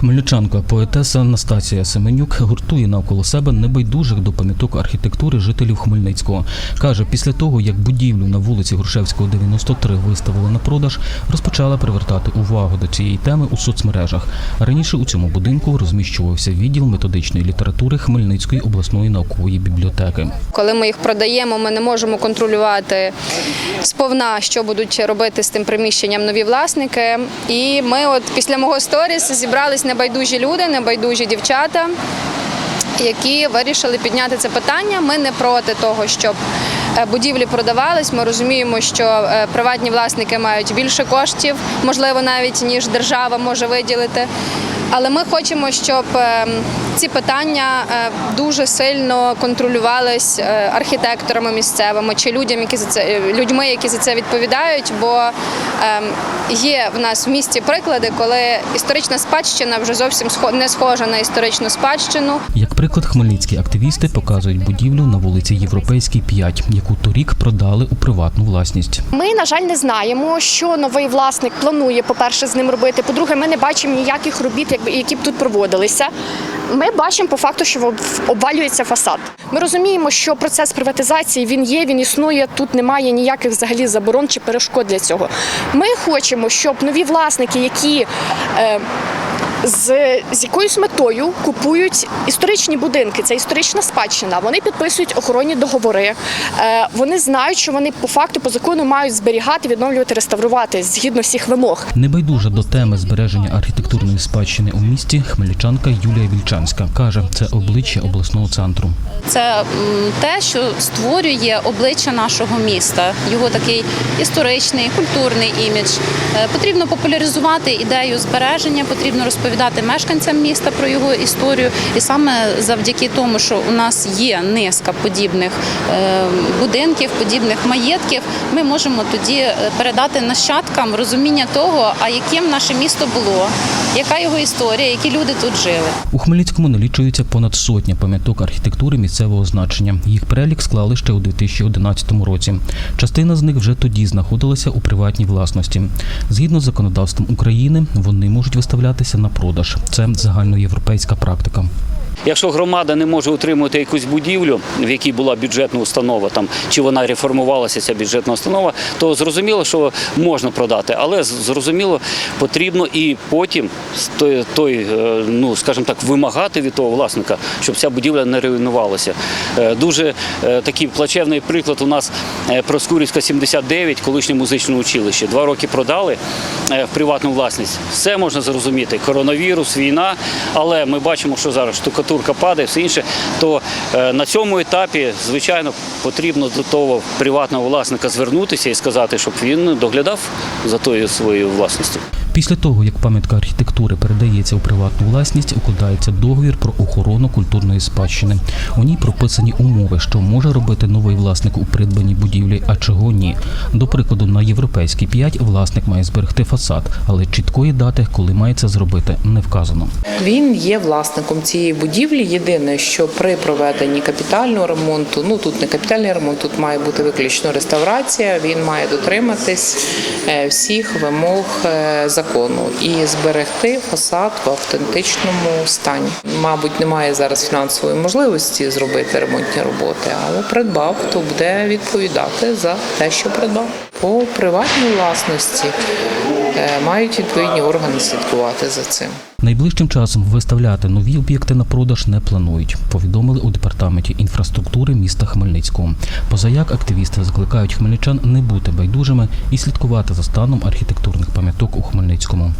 Хмельничанка, поетеса Анастасія Семенюк гуртує навколо себе небайдужих до пам'яток архітектури жителів Хмельницького. Каже, після того, як будівлю на вулиці Грушевського, 93 виставили на продаж, розпочала привертати увагу до цієї теми у соцмережах. Раніше у цьому будинку розміщувався відділ методичної літератури Хмельницької обласної наукової бібліотеки. Коли ми їх продаємо, ми не можемо контролювати сповна, що будуть робити з тим приміщенням нові власники. І ми, от після мого сторіс, зібрались небайдужі люди, небайдужі дівчата, які вирішили підняти це питання. Ми не проти того, щоб е, будівлі продавались. Ми розуміємо, що е, приватні власники мають більше коштів, можливо, навіть ніж держава може виділити. Але ми хочемо, щоб е, ці питання дуже сильно контролювались архітекторами місцевими чи людям, які за це людьми, які за це відповідають. Бо є в нас в місті приклади, коли історична спадщина вже зовсім схо- не схожа на історичну спадщину. Як приклад, хмельницькі активісти показують будівлю на вулиці Європейській 5, яку торік продали у приватну власність. Ми, на жаль, не знаємо, що новий власник планує, по-перше, з ним робити. По-друге, ми не бачимо ніяких робіт, якби- які б тут проводилися. Ми бачимо по факту, що обвалюється фасад. Ми розуміємо, що процес приватизації він є, він існує. Тут немає ніяких взагалі заборон чи перешкод для цього. Ми хочемо, щоб нові власники, які е, з, з якоюсь метою купують історичні будинки, це історична спадщина. Вони підписують охоронні договори. Е, вони знають, що вони по факту по закону мають зберігати, відновлювати, реставрувати згідно всіх вимог. Небайдужа до теми збереження архітектурної спадщини у місті хмельничанка Юлія Вільчанська каже, це обличчя обласного центру. Це м, те, що створює обличчя нашого міста, його такий історичний, культурний імідж. Е, Потрібно популяризувати ідею збереження, потрібно розповідати мешканцям міста про його історію. І саме завдяки тому, що у нас є низка подібних е, будинків, подібних маєтків, ми можемо тоді е, передати нащадкам розуміння того, а яким наше місто було, яка його історія, які люди тут жили. У Хмельницькому налічується понад сотня пам'яток архітектури місцевого значення. Їх перелік склали ще у 2011 році. Частина з них вже тоді знаходилася у приватній власності. Згідно з законодавством України, вони можуть виставлятися на продаж. Це загальноєвропейська практика. Якщо громада не може утримувати якусь будівлю, в якій була бюджетна установа, там чи вона реформувалася, ця бюджетна установа, то зрозуміло, що можна продати, але зрозуміло, потрібно і потім той, той е, ну скажімо так, вимагати від того власника, щоб ця будівля не руйнувалася. Е, Дуже е, такий плачевний приклад у нас Проскурівська 79, колишнє музичне училище. Два роки продали в приватну власність. Все можна зрозуміти. Коронавірус, війна, але ми бачимо, що зараз штукатурка падає, все інше. То е, на цьому етапі, звичайно, потрібно до того приватного власника звернутися і сказати, щоб він доглядав за тою своєю власністю. Після того, як пам'ятка архітектури передається у приватну власність, укладається договір про охорону культурної спадщини. У ній прописані умови, що може робити новий власник у придбаній будівлі, а чого ні. До прикладу, на європейській 5 власник має зберегти фасад, але чіткої дати, коли має це зробити, не вказано. Він є власником цієї будівлі. Єдине, що при проведенні капітального ремонту, ну тут не капітальний ремонт, тут має бути виключно реставрація. Він має дотриматись е, всіх вимог е, закону і зберегти фасад в автентичному стані. Мабуть, немає зараз фінансової можливості зробити ремонтні роботи, але придбав, то буде відповідати за те, що придбав. По приватній власності е, мають відповідні органи слідкувати за цим. Найближчим часом виставляти нові об'єкти на продаж не планують. Повідомили у департаменті інфраструктури міста Хмельницького. Позаяк активісти закликають хмельничан не бути байдужими і слідкувати за станом архітектурних пам'яток у Хмельницькому.